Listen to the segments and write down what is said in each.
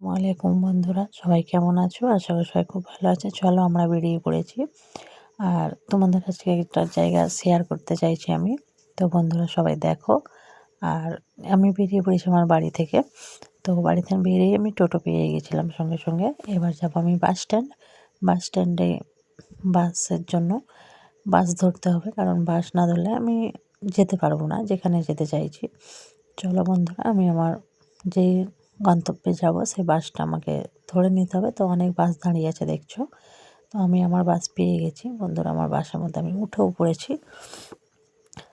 ওয়ালাইকুম বন্ধুরা, সবাই কেমন আছো? আশা করি সবাই খুব ভালো আছে। চলো আমরা বেরিয়ে পড়েছি। আর তোমাদের কাছে একটা জায়গা শেয়ার করতে চাইছি আমি। তো বন্ধুরা, সবাই দেখো। আর আমি বেরিয়ে পড়েছি আমার বাড়ি থেকে। তো বাড়ি থেকে বেরিয়ে আমি টোটো পেয়ে গেছিলাম সঙ্গে সঙ্গে। এবার যাব আমি বাস স্ট্যান্ড বাস স্ট্যান্ডে বাসের জন্য বাস ধরতে হবে। কারণ বাস না ধরলে আমি যেতে পারব না, যেখানে যেতে চাইছি। চলো বন্ধুরা, আমি আমার যে গন্তব্যে যাব, সেই বাসটা আমাকে ধরে নিতে হবে। তো অনেক বাস দাঁড়িয়ে আছে, দেখছ? তো আমি আমার বাস পেয়ে গেছি। বন্ধুরা, আমার বাসের মধ্যে আমি উঠেও পড়েছি।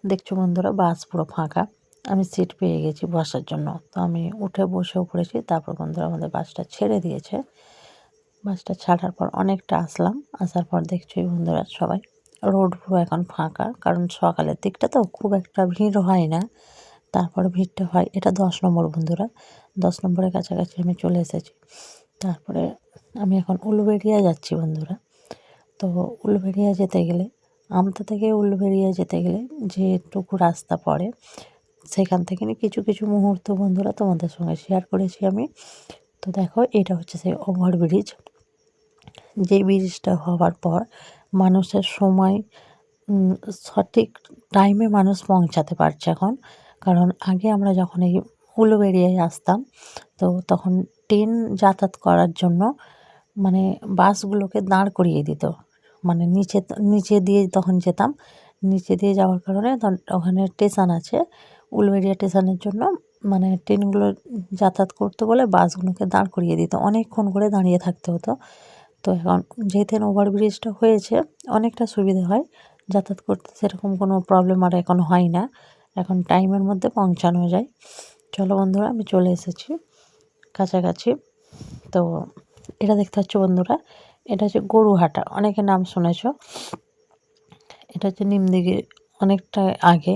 দেখছ বন্ধুরা, বাস পুরো ফাঁকা। আমি সিট পেয়ে গেছি বসার জন্য। তো আমি উঠে বসেও পড়েছি। তারপর বন্ধুরা আমাদের বাসটা ছেড়ে দিয়েছে। বাসটা ছাড়ার পর অনেকটা আসলাম। আসার পর দেখছি বন্ধুরা সবাই। রোড পুরো এখন ফাঁকা। কারণ সকালের দিকটা তো খুব একটা ভিড় হয় না। তারপরে ভিড়টা হয়। এটা দশ নম্বর বন্ধুরা। দশ নম্বরের কাছাকাছি আমি চলে এসেছি। তারপরে আমি এখন উলুবেড়িয়া যাচ্ছি বন্ধুরা। তো উলুবেড়িয়া যেতে গেলে, আমতা থেকে উলুবেড়িয়া যেতে গেলে যেটুকু রাস্তা পড়ে, সেখান থেকে কিছু কিছু মুহূর্ত বন্ধুরা তোমাদের সঙ্গে শেয়ার করেছি আমি। তো দেখো, এটা হচ্ছে সেই ওভারব্রিজ যে ব্রিজটা হওয়ার পর মানুষের সময় সঠিক টাইমে মানুষ পৌঁছাতে পারছে এখন। কারণ আগে আমরা যখন এই উলুবেড়িয়ায় আসতাম, তো তখন ট্রেন যাতায়াত করার জন্য মানে বাসগুলোকে দাঁড় করিয়ে দিত। মানে নিচে নিচে দিয়ে তখন যেতাম। নিচে দিয়ে যাওয়ার কারণে ওখানে স্টেশন আছে। উলুবেড়িয়া স্টেশনের জন্য মানে ট্রেনগুলো যাতায়াত করতে বলে বাসগুলোকে দাঁড় করিয়ে দিত। অনেকক্ষণ করে দাঁড়িয়ে থাকতে হতো। তো এখন যেহেতু ওভারব্রিজটা হয়েছে, অনেকটা সুবিধে হয়। যাতায়াত করতে সেরকম কোনো প্রবলেম আর এখন হয় না। এখন টাইমের মধ্যে পৌঁছানো যায়। চলো বন্ধুরা, আমি চলে এসেছি কাছাকাছি। তো এটা দেখতে পাচ্ছ বন্ধুরা, এটা হচ্ছে গরুহাটা, অনেকে নাম শুনেছ। এটা হচ্ছে নিমদিঘি, অনেকটা আগে।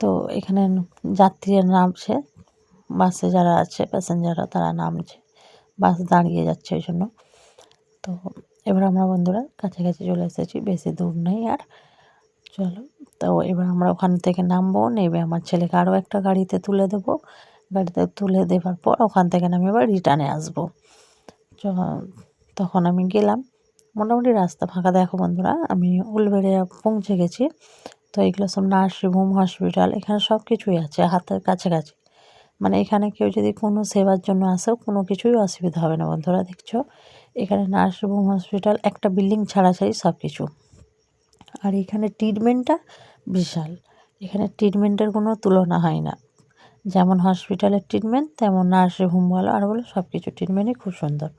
তো এখানে যাত্রীরা নামছে, বাসে যারা আছে প্যাসেঞ্জাররা তারা নামছে, বাস দাঁড়িয়ে যাচ্ছে ওই জন্য। তো এবার আমরা বন্ধুরা কাছাকাছি চলে এসেছি, বেশি দূর নেই আর। চলো। তো এবার আমরা ওখান থেকে নামবো, নেবে আমার ছেলেকে আরও একটা গাড়িতে তুলে দেবো। গাড়িতে তুলে দেওয়ার পর ওখান থেকে আমি আবার রিটার্নে আসব। তখন আমি গেলাম। মোটামুটি রাস্তা ফাঁকা। দেখো বন্ধুরা, আমি উলবেড়ে পৌঁছে গেছি। তো এগুলো সব নার্সিংহোম হসপিটাল, এখানে সব কিছুই আছে, হাতের কাছাকাছি। মানে এখানে কেউ যদি কোনো সেবার জন্য আসেও কোনো কিছুই অসুবিধা হবে না বন্ধুরা, দেখছ? এখানে নার্সিংহোম হসপিটাল, একটা বিল্ডিং ছাড়া ছাড়ি সব কিছু। আর এখানে ট্রিটমেন্টটা বিশাল। এখানে ট্রিটমেন্টের কোনো তুলনা হয় না। যেমন হসপিটালের ট্রিটমেন্ট তেমন নার্সিংহোম বলো আর বলো সব কিছু ট্রিটমেন্টই খুব সুন্দর।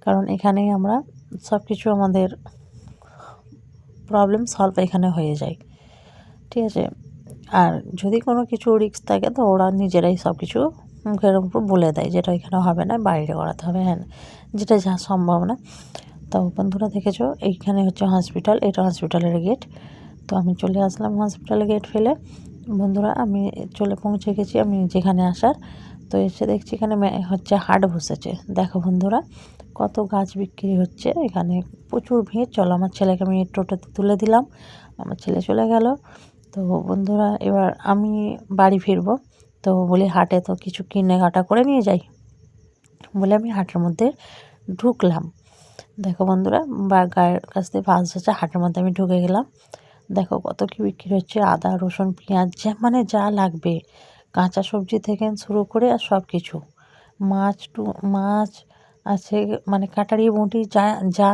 কারণ এখানেই আমরা সব কিছু আমাদের প্রবলেম সলভ এখানে হয়ে যায়। ঠিক আছে? আর যদি কোনো কিছু রিক্স থাকে, তো ওরা নিজেরাই সব কিছু মুখের উপর বলে দেয় যেটা এখানে হবে না, বাইরে করাতে হবে হ্যাঁ। যেটা যা সম্ভব না। তো বন্ধুরা দেখেছ, এইখানে হচ্ছে হসপিটাল এটা হসপিটালের গেট তো আমি চলে আসলাম হসপিটালের গেট ফেলে। বন্ধুরা, আমি চলে পৌঁছে গেছি আমি যেখানে আসার। তো এসে দেখছি এখানে হচ্ছে হাট বসেছে। দেখো বন্ধুরা, কত গাছ বিক্রি হচ্ছে। এখানে প্রচুর ভিড়। চলো, আমার ছেলেকে আমি টোটোতে তুলে দিলাম। আমার ছেলে চলে গেল। তো বন্ধুরা, এবার আমি বাড়ি ফিরবো। তো বলি, হাটে তো কিছু কেনাকাটা করে নিয়ে যাই? বলে আমি হাটের মধ্যে ঢুকলাম। দেখো বন্ধুরা, বা গায়ের কাছ থেকে বাস যাচ্ছে হাটের মধ্যে আমি ঢুকে গেলাম। দেখো কত কী বিক্রি হচ্ছে, আদা, রসুন, পেঁয়াজ, যা মানে যা লাগবে। কাঁচা সবজি থেকে শুরু করে আর সব কিছু মাছ টু, মাছ আছে মানে কাটারি, মুটি, যা যা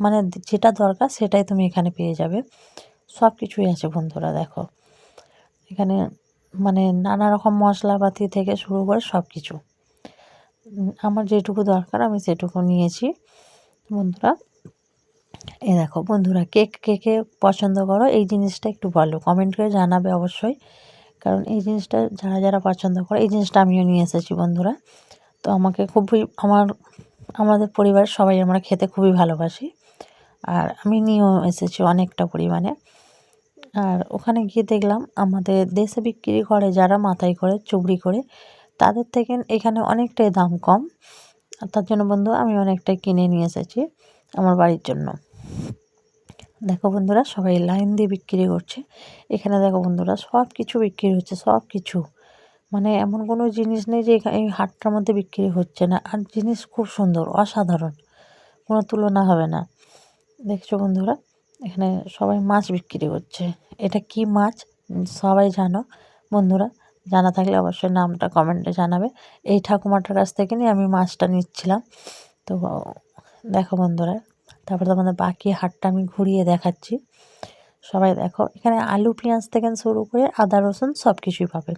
মানে যেটা দরকার সেটাই তুমি এখানে পেয়ে যাবে। সব কিছুই আছে বন্ধুরা, দেখো। এখানে মানে নানা রকম মশলাপাতি থেকে শুরু করে সব কিছু আমার যেটুকু দরকার আমি সেটুকু নিয়েছি বন্ধুরা। এ দেখো, বন্ধুরা, কেক কে কে পছন্দ করো, এই জিনিসটা একটু বলো। কমেন্ট করে জানাবে অবশ্যই, কারণ এই জিনিসটা যারা যারা পছন্দ করে, এই জিনিসটা আমিও নিয়ে এসেছি, বন্ধুরা। তো আমাকে খুবই, আমার, আমাদের পরিবারের সবাই আমরা খেতে খুবই ভালোবাসি, আর আমি নিয়েও এসেছি অনেকটা পরিমাণে। আর ওখানে গিয়ে দেখলাম, আমাদের দেশে বিক্রি করে, যারা মাথায় করে, চুবড়ি করে, তাদের থেকে এখানে অনেকটাই দাম কম। তার জন্য, বন্ধু, আমি অনেকটাই কিনে নিয়ে এসেছি, আমার বাড়ির জন্য। দেখো বন্ধুরা, সবাই লাইন দিয়ে বিক্রি করছে। এখানে দেখো বন্ধুরা সব কিছু বিক্রি হচ্ছে সব কিছু মানে এমন কোনো জিনিস নেই যে এই হাটটার মধ্যে বিক্রি হচ্ছে না। আর জিনিস খুব সুন্দর, অসাধারণ, কোনো তুলনা হবে না। দেখছ বন্ধুরা, এখানে সবাই মাছ বিক্রি করছে। এটা কি মাছ? সবাই জানো। বন্ধুরা, জানা থাকলে অবশ্যই নামটা কমেন্টে জানাবে। এই ঠাকুমাটার কাছ থেকে নিয়ে আমি মাছটা নিচ্ছিলাম। তো, দেখো বন্ধুরা তারপরে তোমাদের বাকি হাটটা আমি ঘুরিয়ে দেখাচ্ছি। সবাই দেখো, এখানে আলু, পেঁয়াজ থেকে শুরু করে আদা, রসুন সব কিছুই পাবে।